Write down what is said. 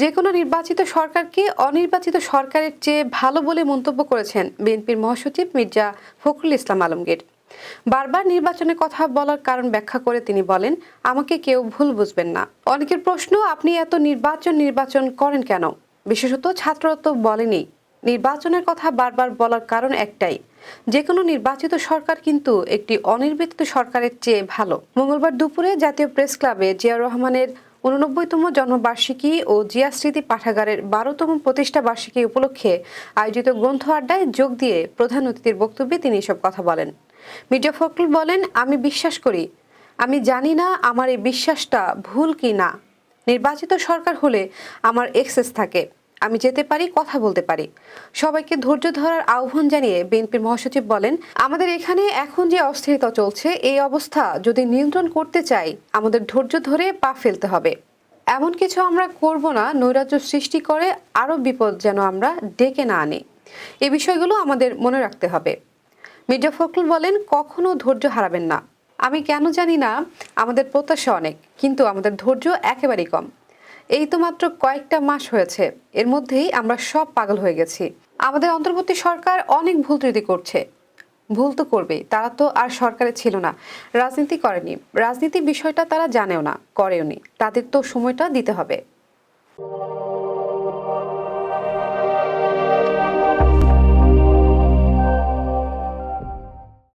যে কোনো নির্বাচিত সরকারকে অনির্বাচিত সরকারের চেয়ে ভালো বলে মন্তব্য করেছেন বিএনপির মহাসচিব মির্জা ফখরুল ইসলাম আলমগীর। বারবার নির্বাচনের কথা বলার কারণ ব্যাখ্যা করে তিনি বলেন, আমাকে কেউ ভুল বুঝবেন না। অনেকের প্রশ্ন, আপনি এত নির্বাচন নির্বাচন করেন কেন? বিশেষত ছাত্ররা তো বলেনি নির্বাচনের কথা বারবার বলার কারণ একটাই যে কোনো নির্বাচিত সরকার কিন্তু একটি অনির্বাচিত সরকারের চেয়ে ভালো। মঙ্গলবার দুপুরে জাতীয় প্রেস ক্লাবে জিয়া রহমানের উননব্বইতম জন্মবার্ষিকী ও জিয়া স্মৃতি পাঠাগারের বারোতম প্রতিষ্ঠা বার্ষিকী উপলক্ষে আয়োজিত গ্রন্থ আড্ডায় যোগ দিয়ে প্রধান অতিথির বক্তব্যে তিনি এসব কথা বলেন। মির্জা ফখরুল বলেন, আমি বিশ্বাস করি, আমি জানি না আমার এই বিশ্বাসটা ভুল কি না। নির্বাচিত সরকার হলে আমার এক্সেস থাকে। আমি যেতে পারি, কথা বলতে পারি। সবাইকে ধৈর্য ধরার আহ্বান জানিয়ে বিএনপির মহাসচিব বলেন, আমাদের এখানে এখন যে অস্থিরতা চলছে, এই অবস্থা যদি নিয়ন্ত্রণ করতে চাই, আমাদের ধৈর্য ধরে পা ফেলতে হবে। এমন কিছু আমরা করব না, নৈরাজ্য সৃষ্টি করে আরও বিপদ যেন আমরা ডেকে না আনি। এই বিষয়গুলো আমাদের মনে রাখতে হবে। মির্জা ফখরুল বলেন, কখনো ধৈর্য হারাবেন না। আমি কেন জানি না, আমাদের প্রত্যাশা অনেক, কিন্তু আমাদের ধৈর্য একেবারেই কম। এই তো মাত্র কয়েকটা মাস হয়েছে। এর মধ্যেই আমরা সব পাগল হয়ে গেছি। আমাদের অন্তর্বর্তী সরকার অনেক ভুল ত্রুটি করছে। ভুল তো করবেই, তারা তো আর সরকারে ছিল না। রাজনীতি করেনি। রাজনীতি বিষয়টা তারা জানেও না, করেওনি। তাদের তো সময়টা দিতে হবে।